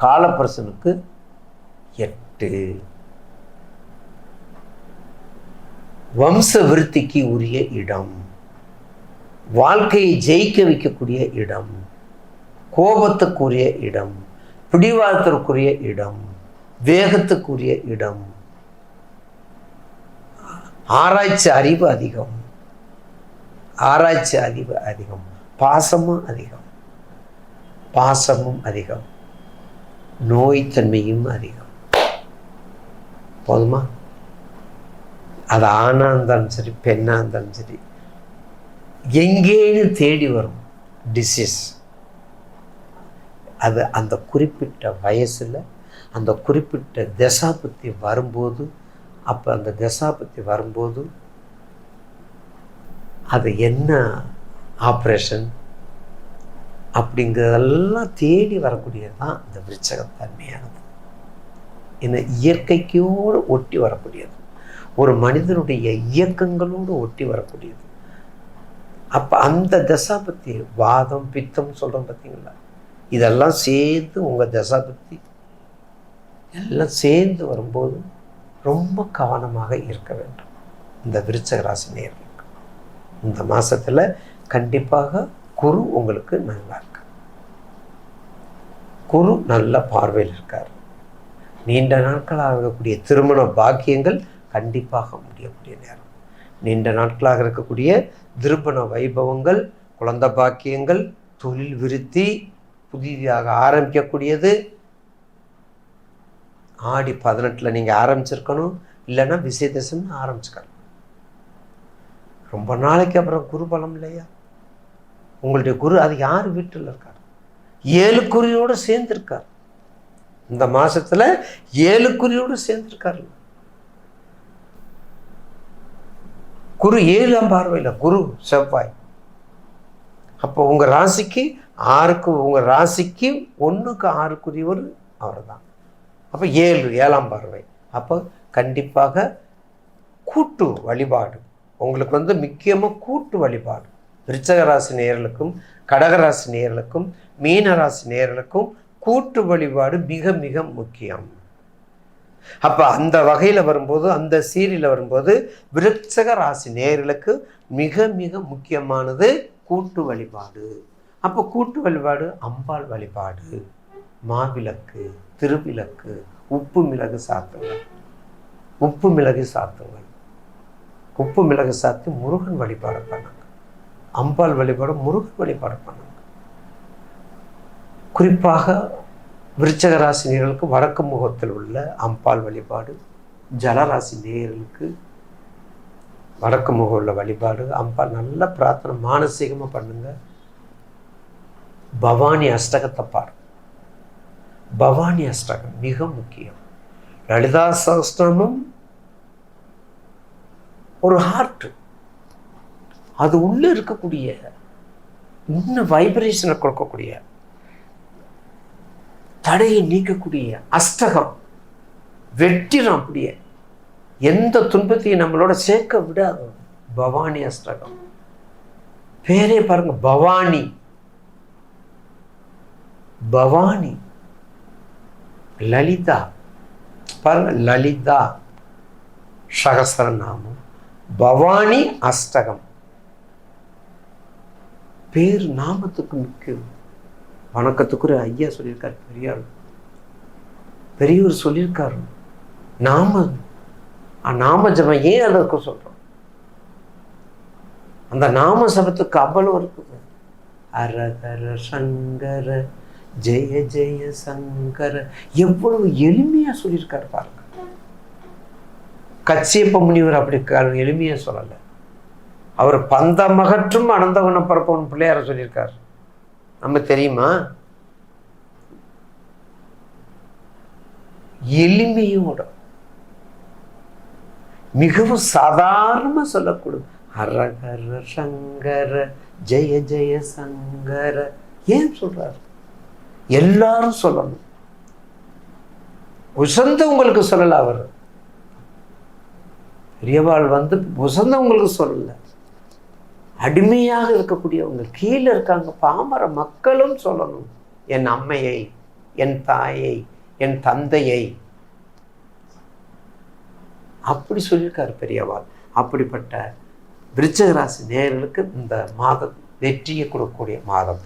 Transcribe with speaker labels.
Speaker 1: காலப்பரசனுக்கு எட்டு. வம்ச விருத்திக்கு உரிய இடம். வாழ்க்கையை ஜெயிக்க வைக்கக்கூடிய இடம். கோபத்துக்குரிய இடம். பிடிவாதத்திற்குரிய இடம். வேகத்துக்குரிய இடம். ஆராய்ச்சி அறிவு அதிகம். ஆராய்ச்சி அறிவு அதிகம். பாசமும் அதிகம். பாசமும் அதிகம். நோய்த்தன்மையும் அதிகம். போதுமா? அது ஆணாக இருந்தாலும் சரி பெண்ணாக இருந்தாலும் சரி எங்கேன்னு தேடி வரும் டிசீஸ் அது அந்த குறிப்பிட்ட வயசில் அந்த குறிப்பிட்ட தசாபத்தி வரும்போது அப்போ அந்த தசாபத்தி வரும்போது அது என்ன ஆப்ரேஷன் அப்படிங்கிறதெல்லாம் தேடி வரக்கூடியது தான் இந்த விருச்சகத்தன்மையானது. என்ன இயற்கைக்கோடு ஒட்டி வரக்கூடியது. ஒரு மனிதனுடைய இயக்கங்களோடு ஒட்டி வரக்கூடியது. அப்போ அந்த தசாபத்தி வாதம் பித்தம் சொல்கிறோம் பார்த்தீங்களா? இதெல்லாம் சேர்ந்து உங்கள் தசாபத்தி எல்லாம் சேர்ந்து வரும்போது ரொம்ப கவனமாக இருக்க வேண்டும். இந்த விருச்சக ராசி நேர்களுக்கு இந்த மாதத்தில் கண்டிப்பாக குரு உங்களுக்கு நல்லா இருக்கு குரு நல்ல பார்வையில் இருக்கார். நீண்ட நாட்களாக இருக்கக்கூடிய திருமண பாக்கியங்கள் கண்டிப்பாக முடியக்கூடிய நேரம். நீண்ட நாட்களாக இருக்கக்கூடிய திருமண வைபவங்கள் குழந்த பாக்கியங்கள் தொழில் விருத்தி புதிதாக ஆரம்பிக்கக்கூடியது. ஆடி பதினெட்டில் நீங்கள் ஆரம்பிச்சிருக்கணும். இல்லைன்னா விசேதசம்னு ஆரம்பிச்சுக்கணும் ரொம்ப நாளைக்கு அப்புறம் குரு பலம் இல்லையா? உங்களுடைய குரு அது யார் வீட்டில் இருக்கார்? ஏழு குறியோடு சேர்ந்துருக்கார். இந்த மாதத்தில் ஏழு குறியோடு சேர்ந்துருக்காரு. குரு ஏழாம் பார்வையில் குரு செவ்வாய். அப்போ உங்கள் ராசிக்கு ஆறுக்கு உங்கள் ராசிக்கு ஒன்றுக்கு ஆறுக்குரியவர் அவர் தான் அப்போ ஏழு ஏழாம் பார்வை. அப்போ கண்டிப்பாக கூட்டு வழிபாடு. உங்களுக்கு வந்து முக்கியமாக கூட்டு வழிபாடு. விருச்சகராசி நேயர்களுக்கும் கடகராசி நேயர்களுக்கும் மீனராசி நேயர்களுக்கும் கூட்டு வழிபாடு மிக மிக முக்கியம். அப்போ அந்த வகையில் வரும்போது அந்த சீரியலில் வரும்போது விருச்சக ராசி நேயர்களுக்கு மிக மிக முக்கியமானது கூட்டு வழிபாடு. அப்போ கூட்டு வழிபாடு அம்பாள் வழிபாடு மாவிளக்கு திருவிளக்கு உப்பு மிளகு சாத்துங்கள். உப்பு மிளகு சாத்துங்கள். உப்பு மிளகு சாத்தி முருகன் வழிபாடு பண்ணுங்க அம்பாள் வழிபாடு முருகன் வழிபாடு பண்ணுங்க. குறிப்பாக விருச்சக ராசி வடக்கு முகத்தில் உள்ள அம்பாள் வழிபாடு ஜலராசி நேயர்களுக்கு வடக்கு முகம் உள்ள வழிபாடு அம்பாள் நல்ல பிரார்த்தனை மானசீகமாக பண்ணுங்க. பவானி அஷ்டகத்தை பாரு பவானி அஷ்டகம் மிக முக்கியம். லலிதா சகஸ்திரமும் ஒரு ஹார்ட் அது உள்ளே இருக்கக்கூடிய இன்னும் வைப்ரேஷனை கொடுக்கக்கூடிய தடையை நீக்கக்கூடிய அஷ்டகம் வெட்டிடும் அப்படியே எந்த துன்பத்தையும் நம்மளோட சேர்க்க விடாது பவானி அஷ்டகம். பேரே பாருங்க பவானி. பவானி. லலிதா. பாருங்க லலிதா. சகசரநாமம். பவானி அஷ்டகம். பேர் நாமத்துக்கு முக்கியம். வணக்கத்துக்குரிய ஐயா சொல்லியிருக்கார் பெரியார். பெரியவர் சொல்லியிருக்காரு. நாம நாம ஜபம் ஏன் அதற்கு சொல்றோம்? அந்த நாம சபத்துக்கு அவ்வளவு இருக்குது. அரகர சங்கர ஜெய ஜெய சங்கர. எவ்வளவு எளிமையா சொல்லியிருக்காரு பாருங்க. கச்சியப்ப முனிவர் அப்படி எளிமையா சொல்லலை. அவர் பந்தமகற்றும் அனந்தகுண பரப்பவன் பிள்ளையார சொல்லியிருக்கார். நம்ம தெரியுமா? எளிமையோட மிகவும் சாதாரணமா சொல்லக்கூடும். ஹரஹர சங்கர ஜெய ஜெய சங்கர. ஏன் சொல்றாரு? எல்லாரும் சொல்லணும். உசந்து உங்களுக்கு சொல்லல அவர். பெரியவாள் வந்து உசந்து உங்களுக்கு சொல்லல. அடிமையாக இருக்கக்கூடியவங்க கீழே இருக்காங்க பாமர மக்களும் சொல்லணும். என் அம்மையை என் தாயை என் தந்தையை. அப்படி சொல்லியிருக்காரு பெரியவாள். அப்படிப்பட்ட விருச்சகராசி நேர்களுக்கு இந்த மாதம் வெற்றியை கொடுக்கக்கூடிய மாதம்.